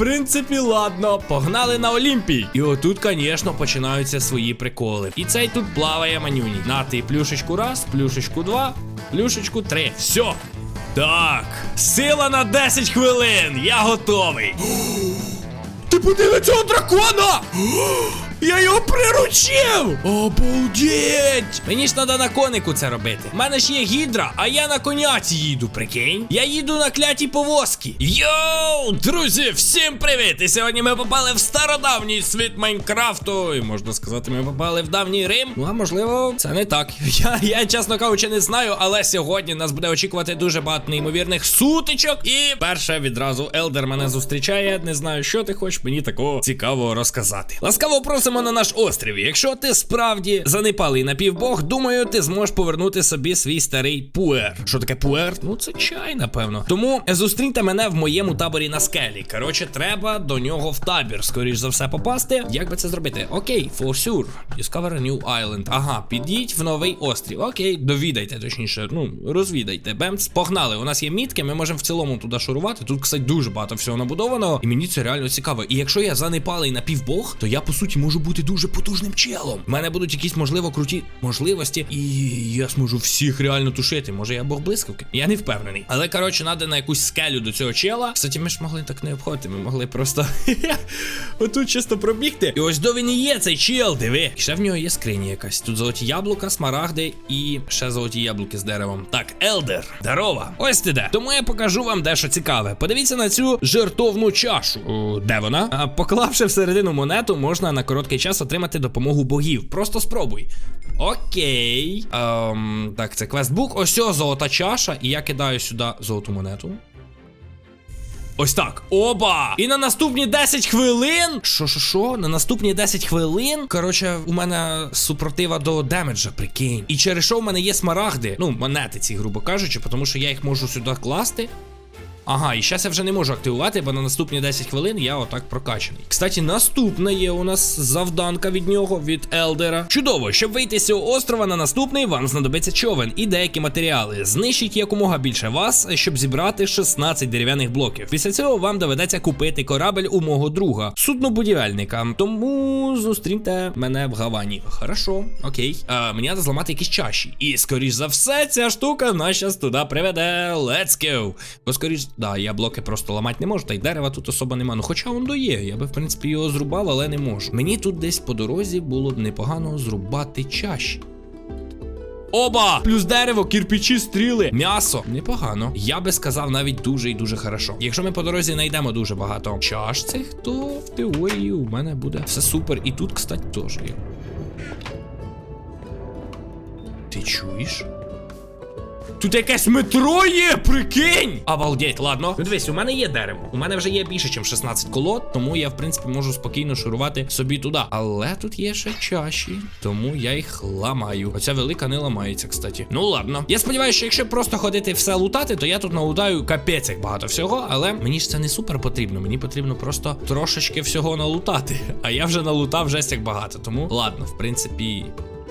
принципі, ладно, погнали на Олімпій. І отут, звісно, починаються свої приколи. І цей тут плаває манюні. На ти плюшечку раз, плюшечку два, плюшечку три. Все. Так, сила на 10 хвилин. Я готовий. Ти подиви цього дракона! Я його приручив! Обалдеть! Мені ж треба на конику це робити. У мене ж є гідра, а я на коняці їду, прикинь. Я їду на клятій повозки. Йоу, друзі, всім привіт! І сьогодні ми попали в стародавній світ Майнкрафту. І можна сказати, ми попали в давній Рим. Ну, а можливо, це не так. Я, я чесно кажучи, не знаю, але сьогодні нас буде очікувати дуже багато неймовірних сутичок. І перше відразу Елдер мене зустрічає. Не знаю, що ти хочеш мені такого цікавого розказати. Ласкаво просимо на наш острів. Якщо ти справді занепалий напівбог, думаю, ти зможеш повернути собі свій старий пуер. Що таке пуер? Ну це чай, напевно. Тому зустріньте мене в моєму таборі на скелі. Коротше, треба до нього в табір, скоріш за все, попасти. Як би це зробити? Окей, for sure. Discover new island. Ага, підіть в новий острів. Окей, довідайте, точніше, ну, розвідайте. Бемц, погнали. У нас є мітки, ми можемо в цілому туди шурувати. Тут, кстати, дуже багато всього набудовано. І мені це реально цікаво. І якщо я занепалий напівбог, то я по суті можу бути дуже потужним челом. У мене будуть якісь можливо круті можливості, і я зможу всіх реально тушити. Може, я бог блискавки? Я не впевнений. Але коротше, треба на якусь скелю до цього чела. Кстати, ми ж могли так не обходити. Ми могли просто отут чисто пробігти. І ось до він і є цей чел. Диви. Ще в нього є скриня якась. Тут золоті яблука, смарагди і ще золоті яблуки з деревом. Так, Елдер, здорова. Ось ти де. Тому я покажу вам дещо цікаве. Подивіться на цю жертовну чашу. О, де вона? А, поклавши всередину монету, можна на короткий час отримати допомогу богів. Просто спробуй. Окей. Ем, так, це квестбук. Ось о, золота чаша. І я кидаю сюди золоту монету. Ось так. Оба! І на наступні 10 хвилин. Що, що, що? На наступні 10 хвилин. Коротше, у мене супротива до демеджа, прикинь. І через що в мене є смарагди. Ну, монети ці, грубо кажучи, тому що я їх можу сюди класти. Ага, і зараз я вже не можу активувати, бо на наступні 10 хвилин я отак прокачаний. Кстати, наступна є у нас завданка від нього, від Елдера. Чудово, щоб вийти з цього острова на наступний, вам знадобиться човен і деякі матеріали. Знищіть якомога більше вас, щоб зібрати 16 дерев'яних блоків. Після цього вам доведеться купити корабель у мого друга, суднобудівельника. Тому зустріньте мене в Гавані. Хорошо, окей. А, мені треба зламати якісь чаші. І скоріш за все, ця штука нас щас туди приведе. Let's go. Бо скоріш, да, я блоки просто ламати не можу, та й дерева тут особо нема. Ну хоча воно є. Я би, в принципі, його зрубав, але не можу. Мені тут десь по дорозі було б непогано зрубати чаші. Оба! Плюс дерево, кірпічі, стріли, м'ясо. Непогано. Я би сказав навіть дуже і дуже хорошо. Якщо ми по дорозі знайдемо дуже багато чаш цих, то в теорії у мене буде все супер. І тут, кстати, теж є. Ти чуєш? Тут якесь метро є, прикинь! Обалдеть, ладно. Ну дивись, у мене є дерево. У мене вже є більше, ніж 16 колод, тому я, в принципі, можу спокійно шурувати собі туди. Але тут є ще чаші, тому я їх ламаю. Оця велика не ламається, кстати. Ну ладно. Я сподіваюся, що якщо просто ходити все лутати, то я тут налутаю капець як багато всього, але мені ж це не супер потрібно. Мені потрібно просто трошечки всього налутати. А я вже налутав жесть як багато. Тому ладно, в принципі.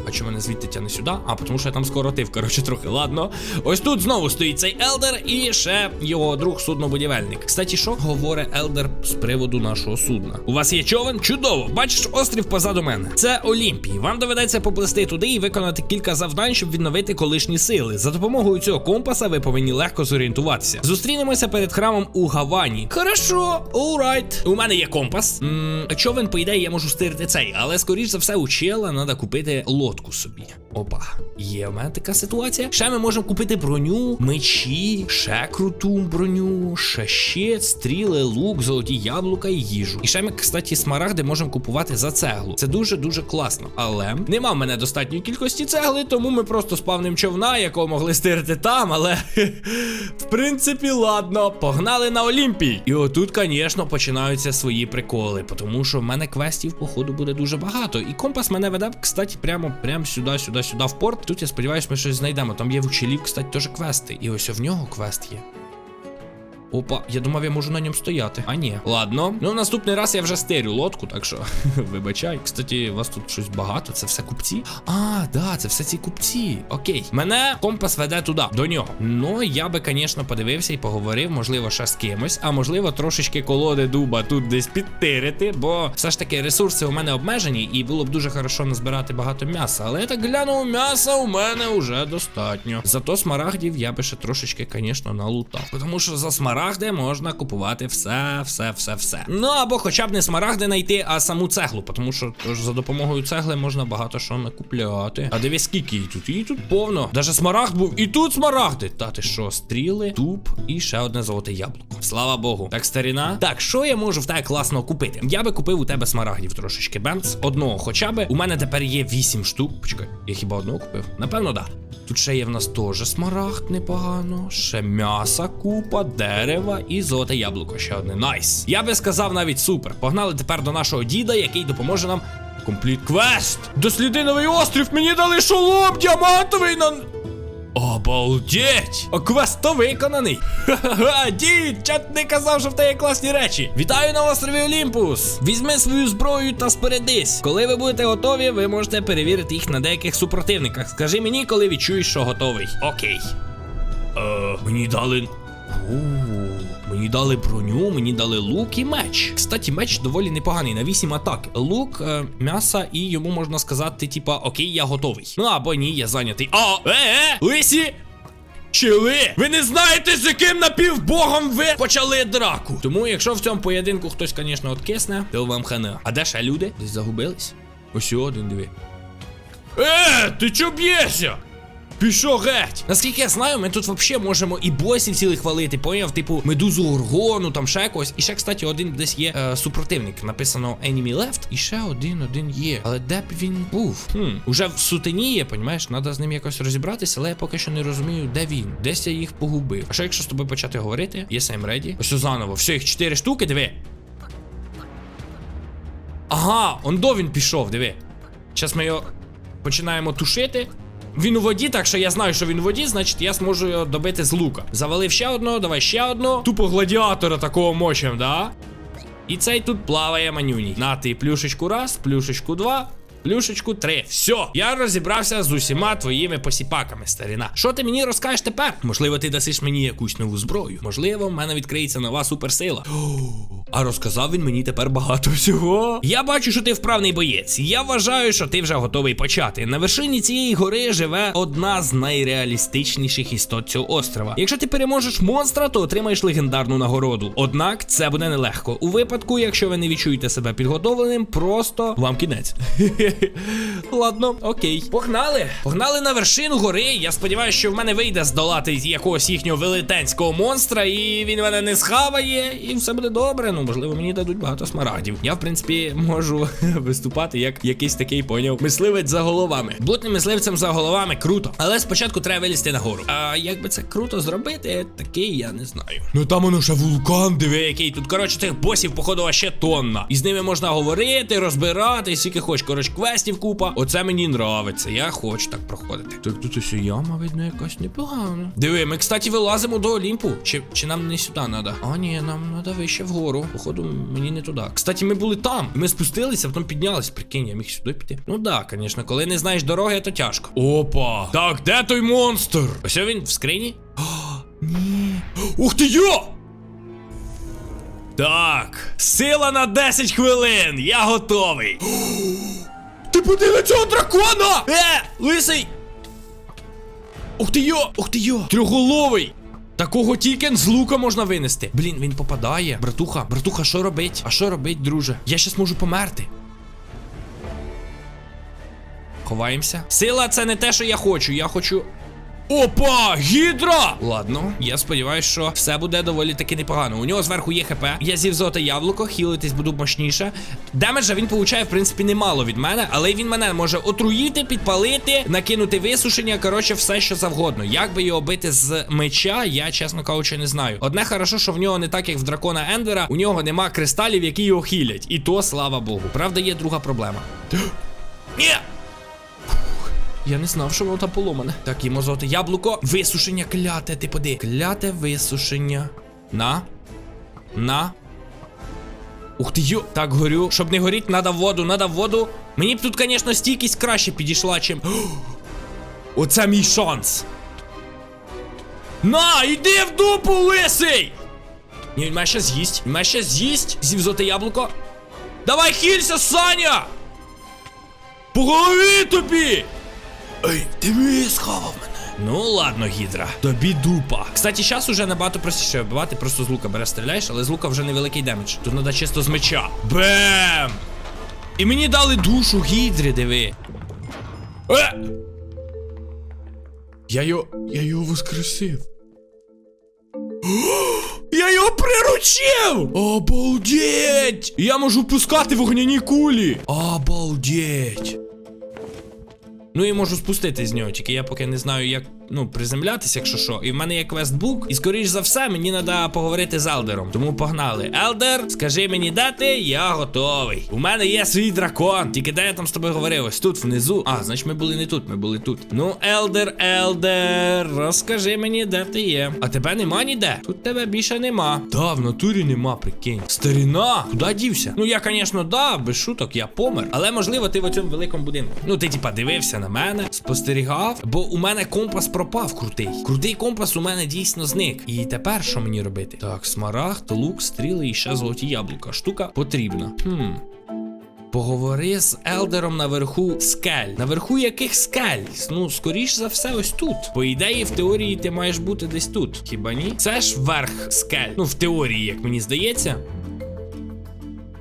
А чому мене звідти тяне сюди? А, тому що я там скоротив, коротше, трохи. Ладно. Ось тут знову стоїть цей Елдер і ще його друг суднобудівельник. Кстати, що говорить Елдер з приводу нашого судна? У вас є човен? Чудово! Бачиш острів позаду мене. Це Олімпій. Вам доведеться поплисти туди і виконати кілька завдань, щоб відновити колишні сили. За допомогою цього компаса ви повинні легко зорієнтуватися. Зустрінемося перед храмом у Гавані. Хорошо, alright. У мене є компас. М човен, по ідеї, я можу стирити цей, але скоріш за все у чела треба купити лодку собі. Опа, є в мене така ситуація. Ще ми можемо купити броню, мечі, ще круту броню, ще щит, стріли, лук, золоті яблука і їжу. І ще ми, кстати, смарагди можемо купувати за цеглу. Це дуже дуже класно. Але нема в мене достатньої кількості цегли, тому ми просто спавним човна, якого могли стирити там. Але в принципі, ладно, погнали на Олімпій. І отут, звісно, починаються свої приколи, тому що в мене квестів, походу, буде дуже багато. І компас мене веде, кстати, прямо прямо сюди, сюди, сюди в порт. Тут я сподіваюся, ми щось знайдемо. Там є в учелів, кстати, теж квести. І ось в нього квест є. Опа, я думав, я можу на ньому стояти. А ні. Ладно. Ну, наступний раз я вже стирю лодку, так що вибачай. Кстати, у вас тут щось багато. Це все купці? А, да, це все ці купці. Окей. Мене компас веде туди, до нього. Ну, я би, звісно, подивився і поговорив, можливо, ще з кимось, а можливо, трошечки колоди дуба тут десь підтирити, бо все ж таки ресурси у мене обмежені, і було б дуже хорошо назбирати багато м'яса. Але я так гляну, м'яса у мене вже достатньо. Зато смарагдів я би ще трошечки, звісно, налутав. Тому що за смарагди можна купувати все, все, все, все. Ну або хоча б не смарагди знайти, а саму цеглу, тому що тож за допомогою цегли можна багато що накупляти. А дивись, скільки її тут? Її тут повно. Даже смарагд був. І тут смарагди. Та ти що, стріли, туп і ще одне золоте яблуко. Слава Богу. Так, старіна. Так, що я можу в тебе класно купити? Я би купив у тебе смарагдів трошечки. Бенц. Одного хоча би. У мене тепер є 8 штук. Почекай, я хіба одного купив? Напевно, да. Тут ще є в нас теж смарагд непогано, ще м'яса, купа, дерева і золоте яблуко. Ще одне. Найс. Я би сказав навіть супер. Погнали тепер до нашого діда, який допоможе нам. Компліт квест! Досліди новий острів! Мені дали шолом діамантовий на. Обалдеть! Квест то виконаний! Ха-ха-ха! Дід, чат не казав, що в тебе є класні речі. Вітаю на острові Олімпус! Візьми свою зброю та спорядись. Коли ви будете готові, ви можете перевірити їх на деяких супротивниках. Скажи мені, коли відчуєш, що готовий. Окей. Е, мені дали. Мені дали броню, мені дали лук і меч. Кстати, меч доволі непоганий на 8 атак. Лук, е, м'яса, і йому можна сказати, типа, окей, я готовий. Ну або ні, я зайнятий. А, е, е, лисі! Чили! Ви не знаєте, з яким напівбогом ви почали драку. Тому, якщо в цьому поєдинку хтось, звісно, откисне, то вам хана. А де ще люди? Десь загубились? Ось один диви. Е, ти чо б'єшся? Пішов геть! Наскільки я знаю, ми тут взагалі можемо і босів цілих хвалити, поняв, типу медузу горгону, там ще когось. І ще, кстати, один десь є е, супротивник. Написано Enemy Left. І ще один один є. Але де б він був? Хм, уже в сутені є, понімаєш? Треба з ним якось розібратися, але я поки що не розумію, де він. Десь я їх погубив. А що якщо з тобою почати говорити? Yes, I'm ready. Ось заново. Все, їх чотири штуки, диви. Ага, он до він пішов, диви. Зараз ми його починаємо тушити. Він у воді, так що я знаю, що він у воді, значить я зможу його добити з лука. Завалив ще одного, давай ще одного. Тупо гладіатора такого мочем, да? І цей тут плаває манюній. На ти плюшечку раз, плюшечку два. Плюшечку три. Все, я розібрався з усіма твоїми посіпаками, старіна. Що ти мені розкажеш тепер? Можливо, ти дасиш мені якусь нову зброю. Можливо, в мене відкриється нова суперсила. А розказав він мені тепер багато всього. Я бачу, що ти вправний боєць. Я вважаю, що ти вже готовий почати. На вершині цієї гори живе одна з найреалістичніших істот цього острова. Якщо ти переможеш монстра, то отримаєш легендарну нагороду. Однак це буде нелегко. У випадку, якщо ви не відчуєте себе підготовленим, просто вам кінець. Ладно, окей. Погнали! Погнали на вершину гори. Я сподіваюся, що в мене вийде здолати якогось їхнього велетенського монстра, і він мене не схаває, і все буде добре. Ну, можливо, мені дадуть багато смарагдів. Я, в принципі, можу виступати як якийсь такий поняв. Мисливець за головами. Бути мисливцем за головами круто. Але спочатку треба вилізти нагору. А як би це круто зробити, такий я не знаю. Ну там воно ще вулкан, диви, який тут. Коротше, тих босів, походу, ще тонна. І з ними можна говорити, розбирати, скільки хоч. Коротше, квестів купа. Оце мені нравиться. Я хочу так проходити. Так тут ось яма, видно, якась непогана. Диви, ми, кстати, вилазимо до Олімпу. Чи, чи нам не сюди треба? А, ні, нам треба вище вгору. Походу, мені не туди. Кстати, ми були там. Ми спустилися, потім піднялись. Прикинь, я міг сюди піти. Ну да, звісно, коли не знаєш дороги, то тяжко. Опа! Так, де той монстр? Ось він в скрині? О, ні. Ух ти йо! Так, сила на 10 хвилин. Я готовий. Ти подиви цього дракона! Е, лисий! Ух ти йо! Ух ти йо! Трьохголовий! Такого тільки з лука можна винести. Блін, він попадає. Братуха, братуха, що робить? А що робить, друже? Я щас можу померти. Ховаємося. Сила це не те, що я хочу. Я хочу. Опа! Гідра! Ладно, я сподіваюся, що все буде доволі таки непогано. У нього зверху є ХП. Я з'їв золоте яблуко, хілитись буду мощніше. Демеджа він получає, в принципі, немало від мене, але він мене може отруїти, підпалити, накинути висушення. Коротше, все, що завгодно. Як би його бити з меча, я, чесно кажучи, не знаю. Одне хорошо, що в нього не так, як в дракона Ендера, у нього нема кристалів, які його хілять. І то слава Богу. Правда, є друга проблема. Ні! Я не знав, що воно там поломане. Так, їмо золоте яблуко. Висушення кляте, ти поди. Кляте висушення. На. На. Ух ти йо, так горю. Щоб не горіть, надо воду, надо воду. Мені б тут, звісно, стійкість краще підійшла, чим. Оце мій шанс. На, йди в дупу, лисий! Ні, він має ще з'їсть. Він має ще з'їсть. З'їв золоте яблуко. Давай хілься, Саня! По голові тобі! Ей, ти мій схавав мене. Ну ладно, гідра, тобі дупа. Кстати, зараз уже набагато простіше вбивати, просто з лука береш стріляєш, але з лука вже невеликий демедж. Тут треба чисто з меча. Бем! І мені дали душу гідри, диви. Е! Я його. Я його воскресив. Я його приручив! Обалдеть! Я можу пускати вогняні кулі! Обалдеть! Ну і можу спустити з нього, тільки я поки не знаю, як ну приземлятися, якщо що. І в мене є квестбук, і скоріш за все мені треба поговорити з Елдером. Тому погнали. Елдер, скажи мені, де ти? Я готовий. У мене є свій дракон. Тільки де я там з тобою говорив? Ось тут внизу. А, значить, ми були не тут, ми були тут. Ну, Елдер, Елдер, розкажи мені, де ти є. А тебе нема ніде? Тут тебе більше нема. Да, в натурі нема, прикинь. Старіна, куди дівся? Ну я, звісно, да, без шуток, я помер. Але можливо, ти в цьому великому будинку. Ну, ти типа дивився на мене, спостерігав, бо у мене компас пропав крутий. Крутий компас у мене дійсно зник. І тепер що мені робити? Так, смарагд, лук, стріли і ще золоті яблука. Штука потрібна. Хм. Поговори з Елдером наверху скель. Наверху яких скель? Ну, скоріш за все, ось тут. По ідеї, в теорії ти маєш бути десь тут. Хіба ні? Це ж верх скель. Ну, в теорії, як мені здається.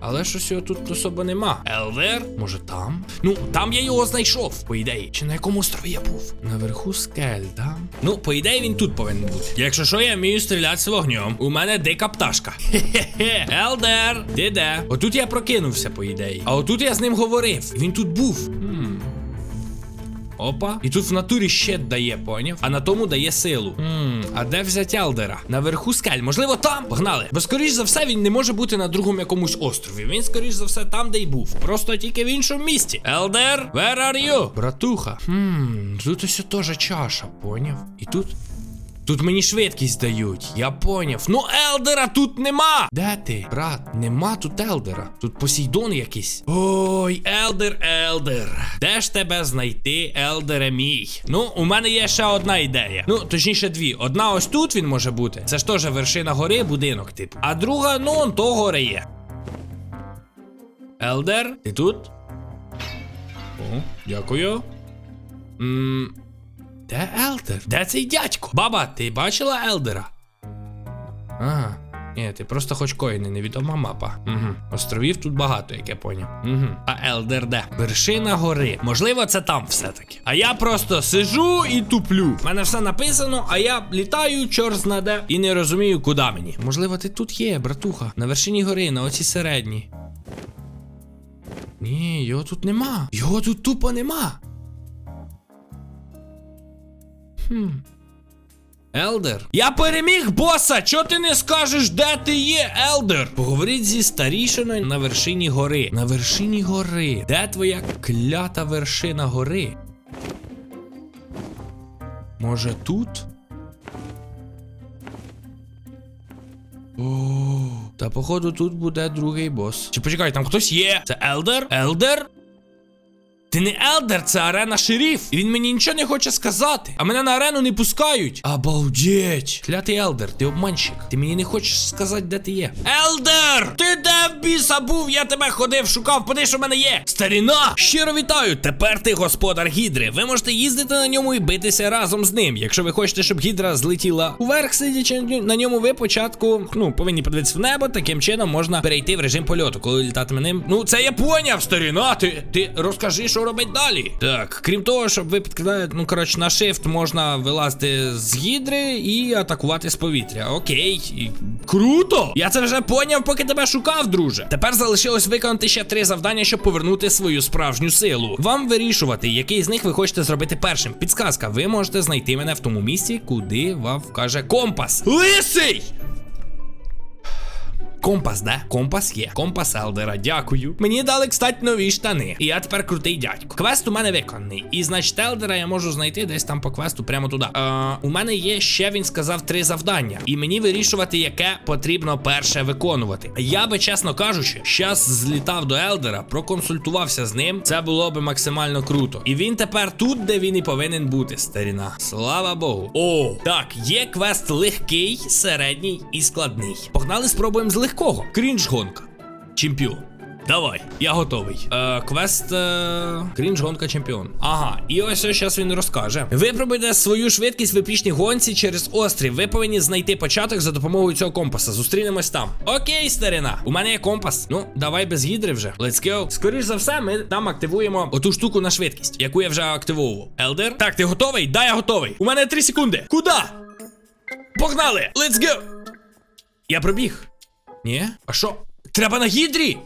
Але щось його тут особо нема. Елдер? Може там? Ну, там я його знайшов, по ідеї. Чи на якому острові я був? Наверху скель, да? Ну, по ідеї, він тут повинен бути. Якщо що, я вмію стріляти з вогнем. У мене дика пташка. Хе-хе-хе. Елдер, ти де? Отут я прокинувся, по ідеї. А отут я з ним говорив. Він тут був. Опа. І тут в натурі ще дає, поняв? А на тому дає силу. Ммм, а де взять Елдера? Наверху скель. Можливо, там? Погнали. Бо скоріш за все він не може бути на другому якомусь острові. Він, скоріш за все, там, де й був. Просто тільки в іншому місті. Елдер, where are you? Братуха. Хм, тут ось теж чаша, поняв? І тут. Тут мені швидкість дають, я поняв. Ну, Елдера тут нема. Де ти? Брат, нема тут Елдера. Тут Посейдон якийсь. Ой, Елдер, Елдер. Де ж тебе знайти, Елдере мій? Ну, у мене є ще одна ідея. Ну, точніше, дві. Одна ось тут він може бути. Це ж теж вершина гори, будинок, типу. А друга, ну, он то горе є. Елдер, ти тут? О, дякую. М де Елдер? Де цей дядько? Баба, ти бачила Елдера? Ага. Ні, ти просто хоч коїни, невідома мапа. Угу. Островів тут багато, як я поняв. Угу. А Елдер де? Вершина гори. Можливо, це там все-таки. А я просто сижу і туплю. У мене все написано, а я літаю, чор знаде, і не розумію, куди мені. Можливо, ти тут є, братуха. На вершині гори, на оцій середній. Ні, його тут нема. Його тут тупо нема. Хм. Елдер. Я переміг боса! Чого ти не скажеш, де ти є, Елдер? Поговоріть зі старішиною на вершині гори. На вершині гори. Де твоя клята вершина гори? Може тут? О, та походу тут буде другий бос. Чи почекай, там хтось є? Це Елдер? Елдер? Ти не Елдер, це арена шеріф. І він мені нічого не хоче сказати. А мене на арену не пускають. Обалдеть. Клятий Елдер, ти обманщик. Ти мені не хочеш сказати, де ти є. Елдер! Ти де в біса був? Я тебе ходив, шукав, поди, що в мене є. Старіна! Щиро вітаю! Тепер ти господар гідри. Ви можете їздити на ньому і битися разом з ним. Якщо ви хочете, щоб гідра злетіла уверх, сидячи на ньому, ви початку ну повинні подивитися в небо. Таким чином можна перейти в режим польоту, коли літатиме ним. Ну це я поняв, старіна. Ти, ти розкажи, що робить далі. Так, крім того, щоб ви підкидаєте, ну коротше, на shift можна вилазити з гідри і атакувати з повітря. Окей, круто! Я це вже поняв, поки тебе шукав, друже. Тепер залишилось виконати ще три завдання, щоб повернути свою справжню силу. Вам вирішувати, який з них ви хочете зробити першим. Підсказка, ви можете знайти мене в тому місці, куди вам вкаже компас. Лисий! Компас, де? Компас є. Компас Елдера, дякую. Мені дали, кстати, нові штани. І я тепер крутий дядько. Квест у мене виконаний. І значить, Елдера я можу знайти десь там по квесту прямо туди. Е, у мене є ще, він сказав, три завдання. І мені вирішувати, яке потрібно перше виконувати. Я би, чесно кажучи, щас злітав до Елдера, проконсультувався з ним. Це було би максимально круто. І він тепер тут, де він і повинен бути, старіна. Слава Богу. О, так, є квест легкий, середній і складний. Погнали, спробуємо з легкого. Крінж гонка. Чемпіон. Давай, я готовий. Е, квест е, крінж гонка чемпіон. Ага, і ось ось зараз він розкаже. Випробуйте свою швидкість в епічній гонці через острів. Ви повинні знайти початок за допомогою цього компаса. Зустрінемось там. Окей, старина. У мене є компас. Ну, давай без гідри вже. Let's go. Скоріш за все, ми там активуємо оту штуку на швидкість, яку я вже активовував. Елдер. Так, ти готовий? Да, я готовий. У мене 3 секунди. Куда? Погнали! Let's go! Я пробіг. Ні? А що? Треба на гідрі?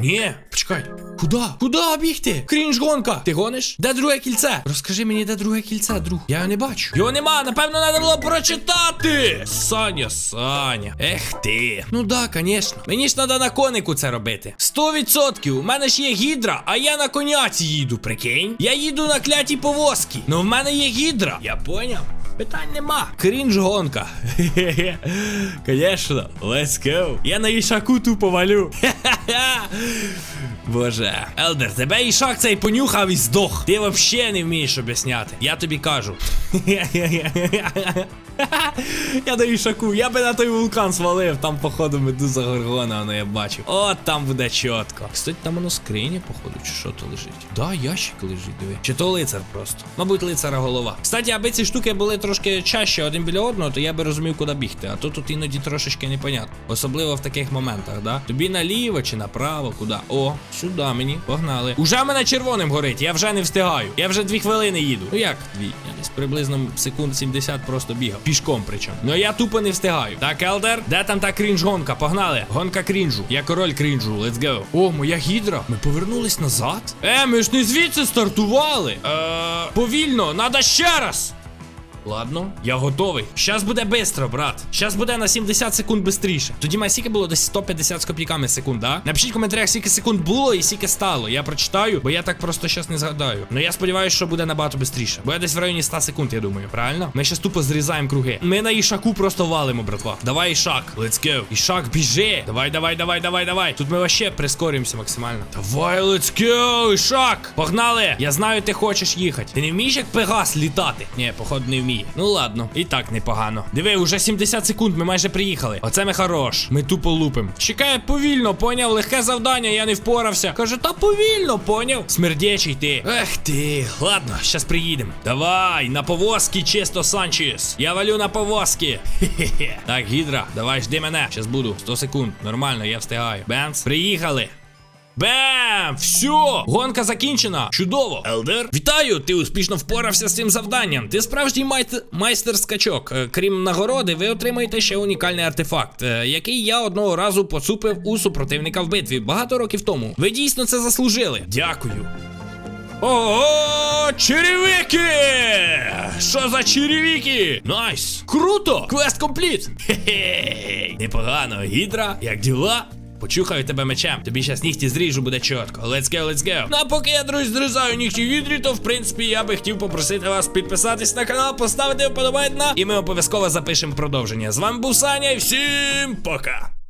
Ні, почекай. Куда? Куда бігти? Крінж гонка. Ти гониш? Де друге кільце? Розкажи мені, де друге кільце, друг. Я його не бачу. Його нема, напевно, треба було прочитати. Саня, Саня. Ех ти. Ну да, звісно. Мені ж треба на конику це робити. Сто відсотків. У мене ж є гідра, а я на коняці їду, прикинь. Я їду на клятій повозці. Ну в мене є гідра. Я поняв. Питань нема. Крінж гонка. Конечно, let's go. Я на ішаку тупо валю. Боже. Елдер, тебе ішак цей понюхав і здох. Ти вообще не вмієш об'ясняти. Я тобі кажу. Я на ішаку, я би на той вулкан свалив, там, походу, медуза горгона, воно я бачив. От там буде чітко. Кстати, там воно скриня, походу, чи що то лежить? Да, ящик лежить, диви. Чи то лицар просто. Мабуть, лицара голова. Кстати, аби ці штуки були трошки чаще один біля одного, то я би розумів, куди бігти. А то тут іноді трошечки непонятно. Особливо в таких моментах, да? Тобі наліво чи направо, куди? О, сюди мені. Погнали. Уже мене червоним горить, я вже не встигаю. Я вже дві хвилини їду. Ну як дві? Я десь приблизно секунд 70 просто бігав. Пішком причому. Ну я тупо не встигаю. Так, Елдер, де там та крінж гонка? Погнали. Гонка крінжу. Я король крінжу. Let's go. О, моя гідра. Ми повернулись назад. Е, ми ж не звідси стартували. Е, повільно, надо ще раз. Ладно, я готовий. Щас буде бистро, брат. Щас буде на 70 секунд бистріше. Тоді має скільки було десь 150 з копійками секунд, да? Напишіть в коментарях, скільки секунд було і скільки стало. Я прочитаю, бо я так просто щас не згадаю. Ну я сподіваюся, що буде набагато бистріше. Бо я десь в районі 100 секунд, я думаю, правильно? Ми щас тупо зрізаємо круги. Ми на ішаку просто валимо, братва. Давай, ішак. Let's go. Ішак, біжи. Давай, давай, давай, давай, давай. Тут ми вообще прискорюємося максимально. Давай, let's go, ішак. Погнали. Я знаю, ти хочеш їхати. Ти не вмієш як Пегас літати? Ні, походу, не вміє. Ну ладно, і так непогано. Диви, уже 70 секунд, ми майже приїхали. Оце ми хорош. Ми тупо лупим. Чекай повільно, поняв, легке завдання, я не впорався. Каже, та повільно, поняв. Смердячий ти. Ех ти. Ладно, щас приїдемо. Давай, на повозки, чисто Санчес. Я валю на повозки. Хе-хе-хе. Так, гідра, давай, жди мене. Щас буду. 100 секунд. Нормально, я встигаю. Бенц, приїхали. Бем! Все! Гонка закінчена! Чудово! Елдер, вітаю! Ти успішно впорався з цим завданням. Ти справжній майт- майстер-скачок. Е, Крім нагороди, ви отримаєте ще унікальний артефакт, е, який я одного разу поцупив у супротивника в битві багато років тому. Ви дійсно це заслужили. Дякую. Ого, черевики! Що за черевики? Найс! Круто! Квест компліт! Хе-хе! Непогано, гідра, як діла? Почухаю тебе мечем. Тобі щас нігті зріжу, буде чітко. Let's go, let's go. Ну а поки я, друзі, зрізаю нігті відрі, то в принципі я би хотів попросити вас підписатись на канал, поставити вподобайку, і ми обов'язково запишемо продовження. З вами був Саня, і всім пока!